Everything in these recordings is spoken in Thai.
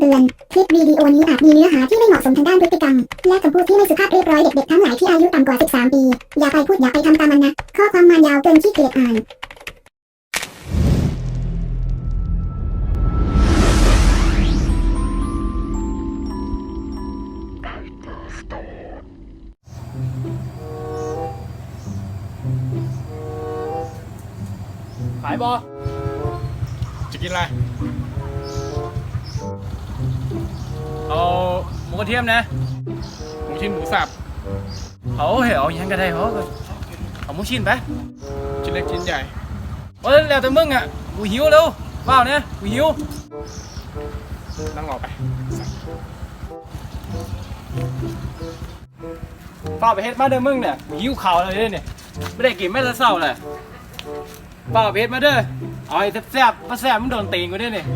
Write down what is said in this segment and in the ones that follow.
ำเตือน คลิปวิดีโอนี้อาจมีเนื้อหาที่ไม่เหมาะสมทางด้านพฤติกรรม และคำพูดที่ไม่สุภาพเรียบร้อยเด็กๆทั้งหลายที่อายุต่ำกว่า 13 ปี อย่าไปพูดอย่าไปทำตามมันนะ ข้อความมันยาวเกินขี้เกียจอ่านขายบอจะกินอะไร กระเทียมนะหมูชิ้นหมูสับเอาเหรอเอายังก็ได้เหรอเอาหมูชิ้นไปชิ้นเล็กชิ้นใหญ่เอ้ยแล้วแต่มึงอะกูหิวแล้วเปล่าเนี่ยกูหิวนั่งรอไปเปล่าไปเฮ็ดมาเด้อมึงเนี่ยกูหิวข่าวเลยเนี่ยไม่ได้กินไม่ละเศร้าเลยเปล่าไปเฮ็ดมาเด้อเอาไอ้แซ่บๆมาแซ่บมึงโดนตีนกูด้วยเนี่ย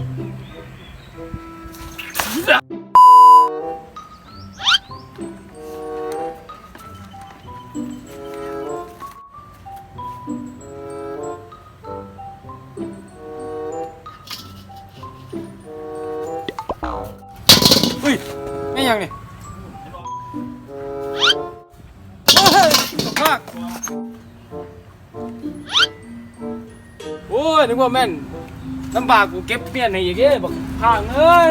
ไม่ยังนี่โอ้ยตกมากโอ้ยนึกว่าแม่นลำบากกูเก็บเปลี่ยนให้อีกเอ้บอกห่างเอ้ย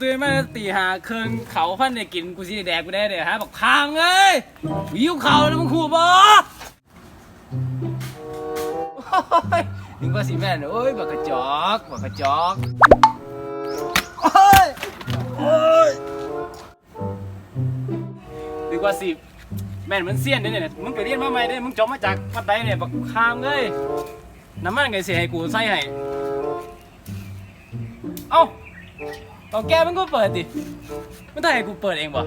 ตื่นมาตีหาเครื่องเขาพันเนี่ยกินกูสิแดกกูได้เนี่ยฮะบอกทางเอ้ยกูหิวเขาแล้วมึงขู่บ่โอ้ยนึกว่าสิแม่นโอ้ยบักกระจอกบักกระจอกโอ้ยโอ้ยนึกว่าสิแม่นเหมือนเสี้ยนเด้เนี่ยมึงไปเรียนมาใหม่เด้มึงจบมาจากวัดใดเนี่ยบักคามเอ้ยน้ำมันไงเสียให้กูใส่ให้เอ้า เอาแกมันก็เปิดดิไม่ได้ให้กูเปิดเองบ่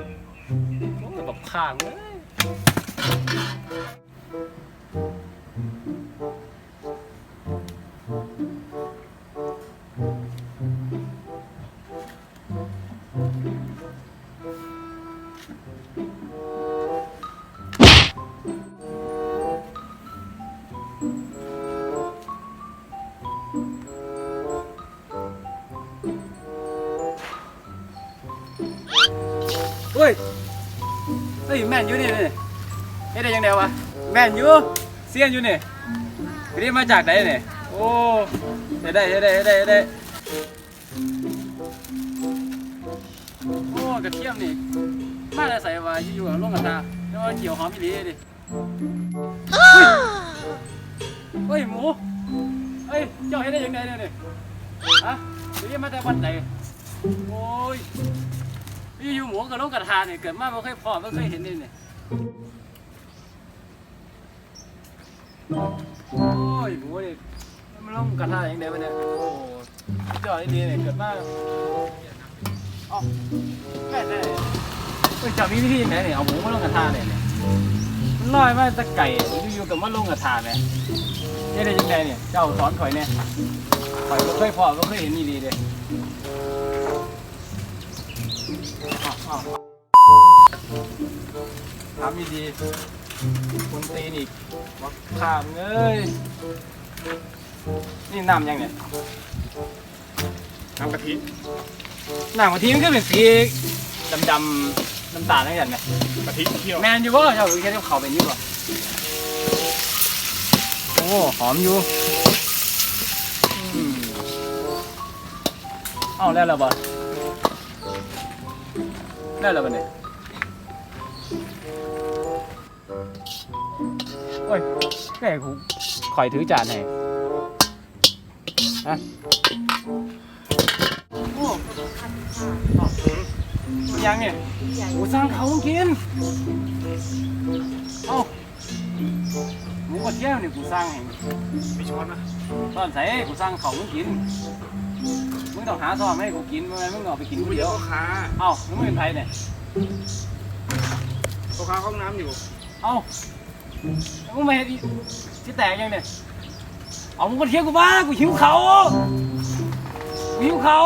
โอ้ยแบบข้างเลย ยแม่นอยู่นี่นี่เฮ็ดได้ยังไงวะแม่นอยู่เซียนอยู่นี่ไปเรียนมาจากไหนนี่โอ้เฮ็ดได้เฮ็ดได้เฮ็ดได้เฮ็ดได้โอ้กระเทียมนี่มาแต่ใส่ว่าอยู่ๆกับลงกระทะแล้วว่าเกี่ยวหอมอีหลีดิเฮ้ยเฮ้ยหมูเฮ้ยเจ้าเฮ็ดได้ยังไงเนี่ยนี่ฮะไปเรียนมาแต่วันไหนโอ้ย อยู่อยู่หมูกับลูกกระทาเนี่ยเกิดมาไม่เคยพอไม่เคยเห็นเลยเนี่ยโอ้ยหมูนี่มันลงกระทาอย่างเดียวเนี่ยโอ้ยอดดีเนี่ยเกิดมาอ๋อแม่ได้เฮ้ยจะมีวิธีไหนเนี่ยเอาหมูมาลงกระทาเนี่ยเนี่ยมันลอยมาตะไก่อยู่ๆกับมาลงกระทาเนี่ยนี่ได้ยังไงเนี่ยเจ้าสอนข่อยเนี่ยข่อยไม่เคยพอไม่เคยเห็นนี่ดีเลย ทำดีๆคุณตีนอีกวักขามเอ้ย นี่น้ำยังเนี่ย น้ำกะทิน้ำกะทิมันก็เป็นสีดำๆน้ำตาลนั่นอย่างเนี่ยกะทิเคี่ยวแมนอยู่บ่เจ้าแค่ที่เขาเป็นนี่บ่โอ้ หอมอยู่อืมเอ้าแล้วเหรอบ่แล้ วเหรอบ่เนี่ยโอ้ยแม่กูคอยถือจานให้ฮะโอ้อ้าวยังเนี่ยกูสร้างเขากินเอ้าหมูกระเทียมนี่กูสร้างให้มีช้อนนะตอนใส่กูสร้างเขามึงกิน มึงต้องหาซองให้กูกินมั้ยมึงออกไปกินกูเดียวอค้าเอ้าแล้วมึงเป็นใครเนี่ยพ่อค้าเข้าห้องน้ำอยู่เอ้ามึงมาเห็นที่แตกยังเนี่ยเอามึงมาเที่ยวกูบ้างกูหิวเขากูหิวเขา